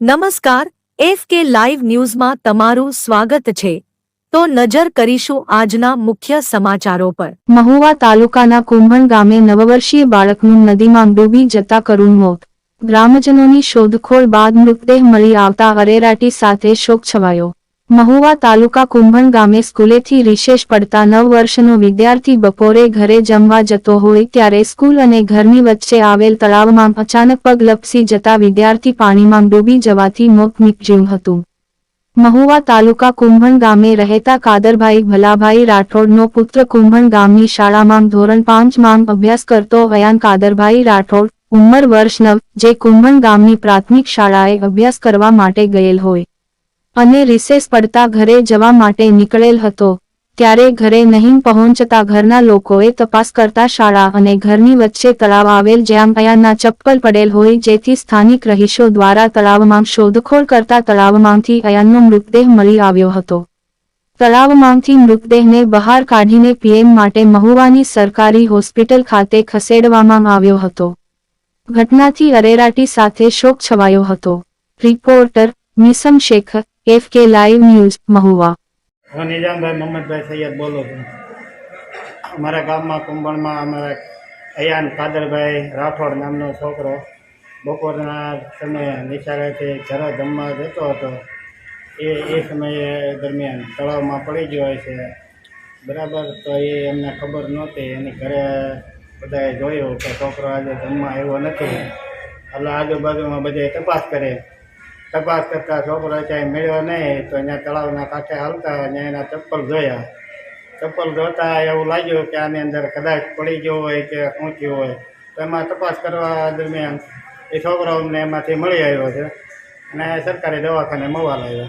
નમસ્કાર F K live ન્યૂઝમાં તમારું સ્વાગત છે. તો નજર કરીશું આજના મુખ્ય સમાચારો પર. મહુવા તાલુકાના કુંભણ ગામે નવવર્ષીય બાળકનું નદીમાં ડૂબી જતા કરુણ મોત. ગ્રામજનોની શોધખોળ બાદ મૃતદેહ મળી આવતા અરેરાટી સાથે શોક છવાયો. મહુવા તાલુકા કુંભણ ગામે સ્કૂલેથી રિશેષ પડતા નવ વર્ષનો વિદ્યાર્થી બપોરે ઘરે જમવા જતો હોય ત્યારે સ્કૂલ અને ઘરની વચ્ચે આવેલ તળાવમાં અચાનક પગ લપસી જતા વિદ્યાર્થી પાણીમાં ડૂબી જવાથી મોત નીપજ્યું હતું. મહુવા તાલુકા કુંભણ ગામે રહેતા કાદરભાઈ ભલાભાઈ રાઠોડનો પુત્ર કુંભણ ગામની શાળામાં ધોરણ પાંચમાં અભ્યાસ કરતો અયાન કાદરભાઈ રાઠોડ, ઉંમર વર્ષ નવ, જે કુંભણ ગામની પ્રાથમિક શાળાએ અભ્યાસ કરવા માટે ગયેલ હોય. અને રિસેસ પડતા ઘરે જવા માટે નીકળેલ હતો. ત્યારે ઘરે નહીં પહોંચતા ઘરના લોકોએ તપાસ કરતા શાળા અને ઘરની વચ્ચે તળાવ આવેલ જ્યાં અયાનના ચપ્પલ પડેલ હોય જેથી સ્થાનિક રહીશો દ્વારા તળાવમાં શોધખોળ કરતા તળાવમાંથી અયાનનો મૃતદેહ મળી આવ્યો હતો. તળાવમાંથી મૃતદેહને બહાર કાઢીને પીએમ માટે મહુવાની સરકારી હોસ્પિટલ ખાતે ખસેડવામાં આવ્યો હતો. ઘટનાથી અરેરાટી સાથે શોક છવાયો હતો. Reporter Misam Sheikh, F K live news, Mahuva. હું નિજામભાઈ મોહમ્મદભાઈ સૈયદ બોલું છું. અમારા ગામમાં, કુંભણમાં અમારા અયાન કાદરભાઈ રાઠોડ નામનો છોકરો બપોરના સમયે નિશાળેથી ઘરે જમવા જતો હતો. એ એ સમયે દરમિયાન તળાવમાં પડી ગયો હોય છે. બરાબર, તો એ એમને ખબર નહોતી. એની ઘરે બધાએ જોયું કે છોકરો આજે જમવા આવ્યો નથી. એટલે આજુબાજુમાં બધાએ તપાસ કરી. તપાસ કરતા છોકરો ક્યાંય મળ્યો નહીં, તો અહીંયા તળાવના કાંઠે હાલતા અને એના ચપ્પલ જોયા. ચપ્પલ જોતા એવું લાગ્યું કે આની અંદર કદાચ પડી ગયો હોય કે શું હોય. તો એમાં તપાસ કરવા દરમિયાન એ છોકરો અમને એમાંથી મળી આવ્યો છે અને સરકારી દવાખાને મળવા લાવ્યો